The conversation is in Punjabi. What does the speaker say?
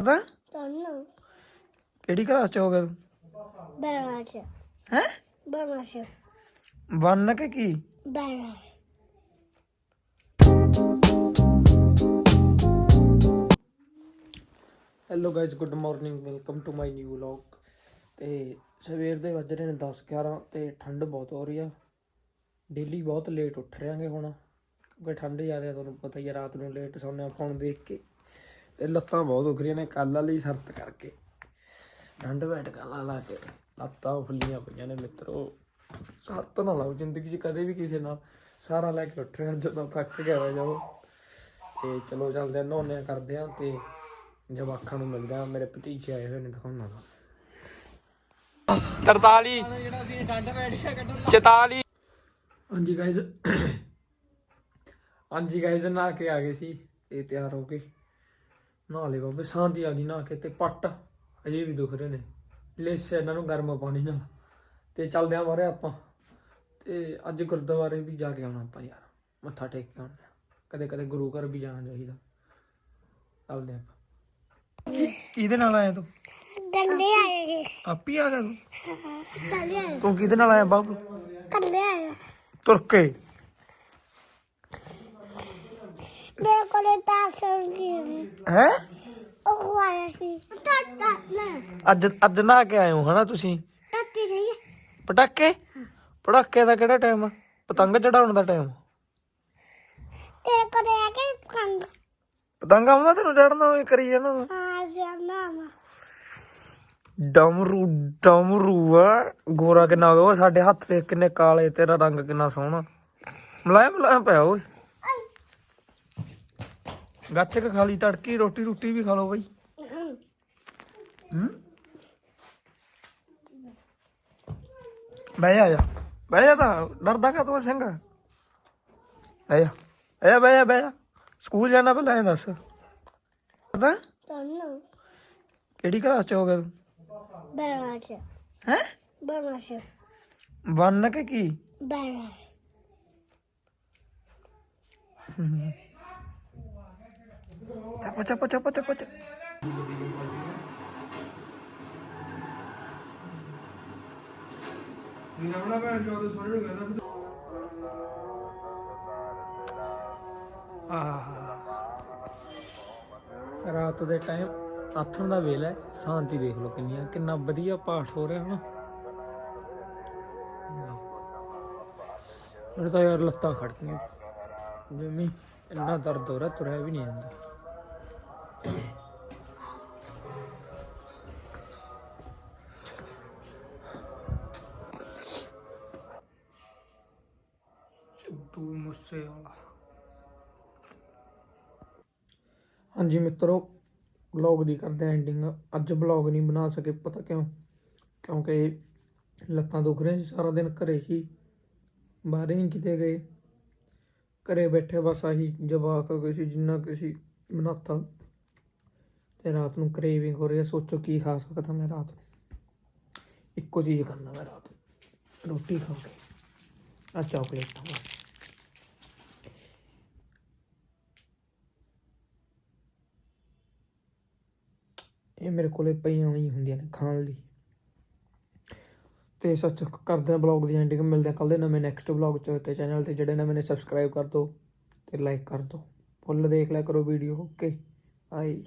ਪਤਾ? ਤੁਹਾਨੂੰ? ਕਿਹੜੀ ਕਲਾਸ ਚ ਹੋ ਗਿਆ ਤੂੰ? ਬਣਾ ਚ। ਹੈ? ਬਣਾ ਚ। ਕਿ ਕੀ? ਬਣਾ hello guys good morning welcome to my new vlog ਤੇ ਸਵੇਰ ਦੇ ਵੱਜ ਰਹੇ ਨੇ 10 11 ਤੇ ਠੰਡ ਬਹੁਤ ਹੋ ਰਹੀ ਆ। ਡੇਲੀ ਬਹੁਤ ਲੇਟ ਉੱਠ ਰਿਆਂਗੇ ਹੁਣ ਕਿਉਂਕਿ ਠੰਡ ਜ਼ਿਆਦਾ ਤੁਹਾਨੂੰ ਪਤਾ ਹੀ ਆ ਰਾਤ ਨੂੰ ਲੇਟ ਸੌਂਦੇ ਆ ਫੋਨ ਦੇਖ ਕੇ। ਤੇ ਲੱਤਾਂ ਬਹੁਤ ਦੁਖ ਰਹੀਆਂ ਨੇ, ਕੱਲ ਵਾਲੀ ਸਰਤ ਕਰਕੇ। ਡੰਡ ਬੈਠ ਲਾ ਲਾ ਕੇ। ਲੱਤਾਂ ਫੁੱਲੀਆਂ ਪਈਆਂ ਨੇ ਮਿੱਤਰੋ। ਸਰਤ ਨਾ ਲਾਓ, ਜ਼ਿੰਦਗੀ 'ਚ ਕਦੇ ਵੀ ਕਿਸੇ ਨਾਲ ਸਾਰਾ ਲੈ ਕੇ ਉੱਠ ਰਿਹਾ ਜਦੋਂ ਥੱਕ ਗਿਆ ਹੋ ਜਾਓ। ਤੇ ਚਲੋ ਚੱਲਦੇ ਆ, ਨਹਾਉਂਦੇ ਕਰਦੇ ਆ ਤੇ ਜਵਾਕਾਂ ਨੂੰ ਮਿਲਦੇ ਆ। ਮੇਰੇ ਭਤੀਜੇ ਆਏ ਹੋਏ ਨੇ ਦਿਖਾਉਣਾ ਦਾ 43 44 ਹਾਂਜੀ ਗਾਇਜ਼ ਹਾਂਜੀ ਗਾਇਜ਼ ਨਹਾ ਕੇ ਆ ਗਏ ਸੀ। ਇਹ ਤਿਆਰ ਹੋ ਕੇ ਨਹਾ ਲਏ ਬਾਬੇ ਸ਼ਾਂਤੀ ਆ ਗਈ ਨਹਾ ਕੇ ਤੇ ਪੱਟ ਅਜੇ ਵੀ ਦੁਖ ਰਹੇ ਨੇ। ਲੇਸ ਇਹਨਾਂ ਨੂੰ ਗਰਮ ਪਾਣੀ ਨਾਲ। ਤੇ ਚੱਲਦੇ ਆ ਬਾਰੇ ਆਪਾਂ। ਤੇ ਅੱਜ ਗੁਰਦੁਆਰੇ ਵੀ ਜਾ ਕੇ ਆਉਣਾ ਆਪਾਂ ਯਾਰ ਮੱਥਾ ਟੇਕ ਕੇ ਆਉਣਾ। ਕਦੇ ਕਦੇ ਗੁਰੂ ਘਰ ਵੀ ਜਾਣਾ ਚਾਹੀਦਾ। ਚੱਲਦੇ ਆਪਾਂ। ਕਿਹਦੇ ਨਾਲ ਆਇਆ ਤੂੰ? ਗੱਲੇ ਆਏ ਆਪੀ ਆ ਗਿਆ ਤੂੰ? ਗੱਲੇ ਆਏ। ਤੂੰ ਕਿਹਦੇ ਨਾਲ ਆਇਆ ਬਾਬੂ? ਗੱਲੇ ਆਏ ਤੁਰ ਕੇ। ਮੇਰੇ ਕੋਲੇ ਤਾਂ ਸੰਗੀ ਹੈ ਉਹ ਆਇਆ ਸੀ ਟੱਟਾ ਲੈ ਅੱਜ ਅੱਜ ਨਹਾ ਕੇ ਆਏ ਹੋ ਹਨਾ ਤੁਸੀਂ? ਟੱਟੀ ਸਹੀ ਪਟਾਕੇ? ਪਟਾਕੇ ਦਾ ਕਿਹੜਾ ਟਾਈਮ ਆ ਪਤੰਗ ਚੜਾਉਣ ਦਾ ਟਾਈਮ ਤੇਰੇ ਕੋਲੇ ਆ ਕੇ ਕੰਗ ਪਤੰਗ ਆਉਂਦਾ ਤੈਨੂੰ ਚੜਨਾ ਹੋਏ ਕਰੀ ਜਾਣਾ ਤੂੰ। ਆ ਮਾ ਡਮਰੂ ਡਮਰੂ ਆ। ਗੋਰਾ ਕਿੰਨਾ ਹੋ ਗਿਆ ਓਏ ਸਾਡੇ ਹੱਥ ਤੇ ਕਿੰਨੇ ਕਾਲੇ ਤੇਰਾ ਰੰਗ ਕਿੰਨਾ ਸੋਹਣਾ। ਮਲਾਇਮ ਮਲਾਇਮ ਪਿਆ ਓਏ। ਗੱਚਕ ਖਾ ਲਈ ਤੜਕੀ ਰੋਟੀ ਰੋਟੀ ਵੀ ਖਾ ਲਓ ਬਈ। ਹੂੰ? ਬਹਿ ਜਾ ਆ ਜਾ। ਬਹਿ ਜਾ ਤਾਂ ਡਰਦਾ ਕਾ ਤੂੰ ਸਿੰਘ? ਬਹਿ ਜਾ ਜਾ ਬਹਿ ਜਾ ਬਹਿ ਜਾ। ਸਕੂਲ ਜਾਣਾ ਪਹਿਲਾਂ ਇਹ ਦੱਸ। ਪਤਾ? ਤੁਹਾਨੂੰ ਕਿਹੜੀ ਕਲਾਸ ਚ ਹੋ ਗਿਆ ਤੂੰ? ਬਣਾ ਚ। ਹੈ? ਬਣਾ ਚ। ਵਨ ਕਿ ਕੀ? ਬਣਾ ਚੱਪ ਚੱਪ ਚੱਪ ਚੱਪ ਰਾਤ ਦੇ ਟਾਈਮ ਆਥਣ ਦਾ ਵੇਲਾ ਹੈ, ਸ਼ਾਂਤੀ ਦੇਖ ਲਓ ਕਿੰਨੀ ਕਿੰਨਾ ਵਧੀਆ ਪਾਠ ਹੋ ਰਿਹਾ ਹਨਾ। ਮੇਰੇ ਤਾਂ ਯਾਰ ਲੱਤਾਂ ਖੜਕੀਆਂ। ਜਿਵੇਂ ਇੰਨਾ ਦਰਦ ਹੋ ਰਿਹਾ, ਤੁਰਿਆ ਵੀ ਨਹੀਂ ਜਾਂਦਾ। ਸਿੱਧੂ ਮੂਸੇ ਹਾਂਜੀ ਮਿੱਤਰੋ ਵਲੌਗ ਦੀ ਕਰਦੇ ਐਂਡਿੰਗ ਅੱਜ ਵਲੌਗ ਨਹੀਂ ਬਣਾ ਸਕੇ, ਪਤਾ ਕਿਉਂ? ਕਿਉਂਕਿ ਲੱਤਾਂ ਦੁਖ ਰਹੀਆਂ ਸੀ, ਸਾਰਾ ਦਿਨ ਘਰੇ ਸੀ, ਬਾਹਰ ਹੀ ਨਹੀਂ ਕਿਤੇ ਗਏ। ਘਰੇ ਬੈਠੇ ਬਸ ਆਹੀ ਜਵਾਕ ਗਏ ਜਿੰਨਾ ਕਿਸੇ ਬਣਾਤਾ ਤੇ ਰਾਤ ਨੂੰ ਕ੍ਰੇਵਿੰਗ ਹੋ ਰਹੀ ਹੈ, ਸੋਚੋ ਕੀ ਖਾ ਸਕਦਾ ਮੈਂ ਰਾਤ ਨੂੰ। ਇੱਕੋ ਚੀਜ਼ ਕਰਨਾ ਮੈਂ ਰਾਤ ਨੂੰ, ਰੋਟੀ ਖਾ ਕੇ। ਆ ਚਾਕਲੇਟ ਬਸ ਇਹ ਮੇਰੇ ਕੋਲੇ ਪਈਆਂ ਹੋਈ ਹੁੰਦੀਆਂ ਨੇ ਖਾਣ ਲਈ। ਤੇ ਸੱਚ ਕਰਦੇ ਆ ਬਲੌਗ ਦੀ ਐਂਡਿੰਗ ਮਿਲਦੇ ਆ ਕੱਲ ਦੇ ਨਵੇਂ ਨੈਕਸਟ ਬਲੌਗ ਚ ਤੇ ਚੈਨਲ ਤੇ ਜਿਹੜੇ ਨਵੇਂ ਨੇ ਸਬਸਕ੍ਰਾਈਬ ਕਰ ਦਿਓ ਤੇ ਲਾਈਕ ਕਰ ਦਿਓ। ਫੁੱਲ ਦੇਖ ਲਿਆ ਕਰੋ ਵੀਡੀਓ ਓਕੇ ਬਾਏ